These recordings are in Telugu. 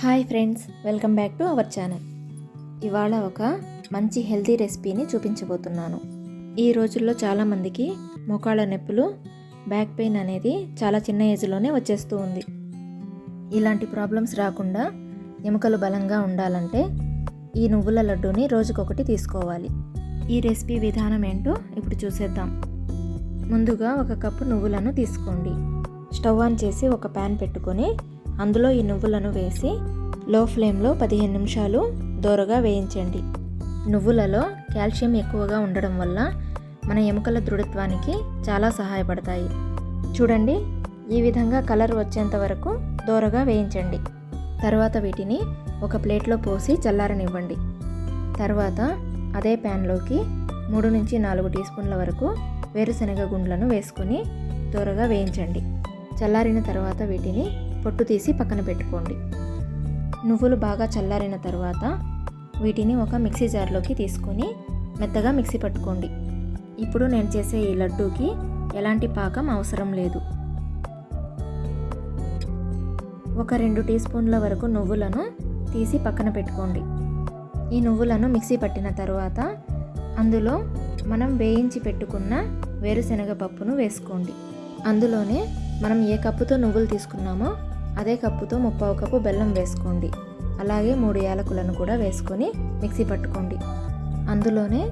Hi friends welcome back to our channel. ఇవాళ ఒక మంచి హెల్తీ రెసిపీని చూపించబోతున్నాను. ఈ రోజుల్లో చాలామందికి మోకాళ్ళ నొప్పులు బ్యాక్ పెయిన్ అనేది చాలా చిన్న ఏజ్లోనే వచ్చేస్తూ ఉంది. ఇలాంటి ప్రాబ్లమ్స్ రాకుండా ఎముకలు బలంగా ఉండాలంటే ఈ నువ్వుల లడ్డూని రోజుకొకటి తీసుకోవాలి. ఈ రెసిపీ విధానం ఏంటో ఇప్పుడు చూసేద్దాం. ముందుగా ఒక కప్పు నువ్వులను తీసుకోండి. స్టవ్ ఆన్ చేసి ఒక ప్యాన్ పెట్టుకొని అందులో ఈ నువ్వులను వేసి లో ఫ్లేమ్లో పదిహేను నిమిషాలు దోరగా వేయించండి. నువ్వులలో కాల్షియం ఎక్కువగా ఉండడం వల్ల మన ఎముకల దృఢత్వానికి చాలా సహాయపడతాయి. చూడండి ఈ విధంగా కలర్ వచ్చేంత వరకు దోరగా వేయించండి. తర్వాత వీటిని ఒక ప్లేట్లో పోసి చల్లారనివ్వండి. తర్వాత అదే ప్యాన్లోకి మూడు నుంచి నాలుగు టీ స్పూన్ల వరకు వేరుశనగ గుండ్లను వేసుకొని దోరగా వేయించండి. చల్లారిన తర్వాత వీటిని పొట్టు తీసి పక్కన పెట్టుకోండి. నువ్వులు బాగా చల్లారిన తర్వాత వీటిని ఒక మిక్సీ జార్లోకి తీసుకొని మెత్తగా మిక్సీ పట్టుకోండి. ఇప్పుడు నేను చేసే ఈ లడ్డూకి ఎలాంటి పాకం అవసరం లేదు. ఒక రెండు టీ స్పూన్ల వరకు నువ్వులను తీసి పక్కన పెట్టుకోండి. ఈ నువ్వులను మిక్సీ పట్టిన తర్వాత అందులో మనం వేయించి పెట్టుకున్న వేరుశనగ పప్పును వేసుకోండి. అందులోనే మనం ఏ కప్పుతో నువ్వులు తీసుకున్నామో అదే కప్పుతో ముప్పావు కప్పు బెల్లం వేసుకోండి. అలాగే మూడు యాలకులను కూడా వేసుకొని మిక్సీ పట్టుకోండి. అందులోనే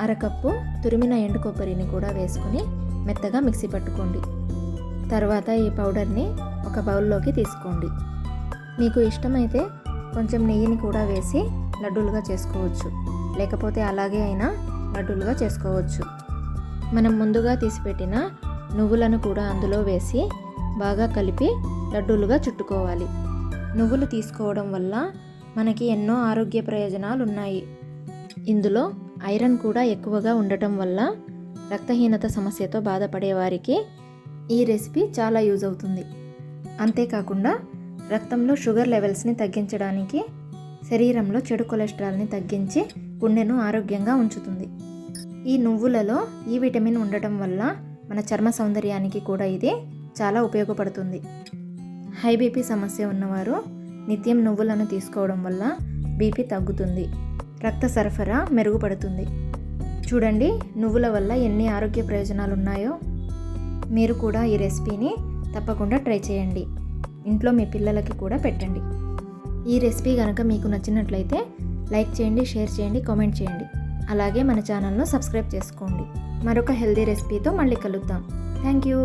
అరకప్పు తురిమిన ఎండు కొబ్బరిని కూడా వేసుకొని మెత్తగా మిక్సీ పట్టుకోండి. తర్వాత ఈ పౌడర్ని ఒక బౌల్లోకి తీసుకోండి. మీకు ఇష్టమైతే కొంచెం నెయ్యిని కూడా వేసి లడ్డూలుగా చేసుకోవచ్చు. లేకపోతే అలాగే అయినా లడ్డూలుగా చేసుకోవచ్చు. మనం ముందుగా తీసిపెట్టిన నువ్వులను కూడా అందులో వేసి బాగా కలిపి లడ్డూలుగా చుట్టుకోవాలి. నువ్వులు తీసుకోవడం వల్ల మనకి ఎన్నో ఆరోగ్య ప్రయోజనాలు ఉన్నాయి. ఇందులో ఐరన్ కూడా ఎక్కువగా ఉండటం వల్ల రక్తహీనత సమస్యతో బాధపడే వారికి ఈ రెసిపీ చాలా యూజ్ అవుతుంది. అంతేకాకుండా రక్తంలో షుగర్ లెవెల్స్ని తగ్గించడానికి శరీరంలో చెడు కొలెస్ట్రాల్ని తగ్గించి గుండెను ఆరోగ్యంగా ఉంచుతుంది. ఈ నువ్వులలో ఈ విటమిన్ ఉండటం వల్ల మన చర్మ సౌందర్యానికి కూడా ఇది చాలా ఉపయోగపడుతుంది. హై బీపీ సమస్య ఉన్నవారు నిత్యం నువ్వులను తీసుకోవడం వల్ల బీపీ తగ్గుతుంది. రక్త సరఫరా మెరుగుపడుతుంది. చూడండి నువ్వుల వల్ల ఎన్ని ఆరోగ్య ప్రయోజనాలు ఉన్నాయో మీరు కూడా ఈ రెసిపీని తప్పకుండా ట్రై చేయండి. ఇంట్లో మీ పిల్లలకి కూడా పెట్టండి. ఈ రెసిపీ కనుక మీకు నచ్చినట్లయితే లైక్ చేయండి షేర్ చేయండి కామెంట్ చేయండి. అలాగే మన ఛానల్ను సబ్స్క్రైబ్ చేసుకోండి. మరొక హెల్దీ రెసిపీతో మళ్ళీ కలుద్దాం. Thank you.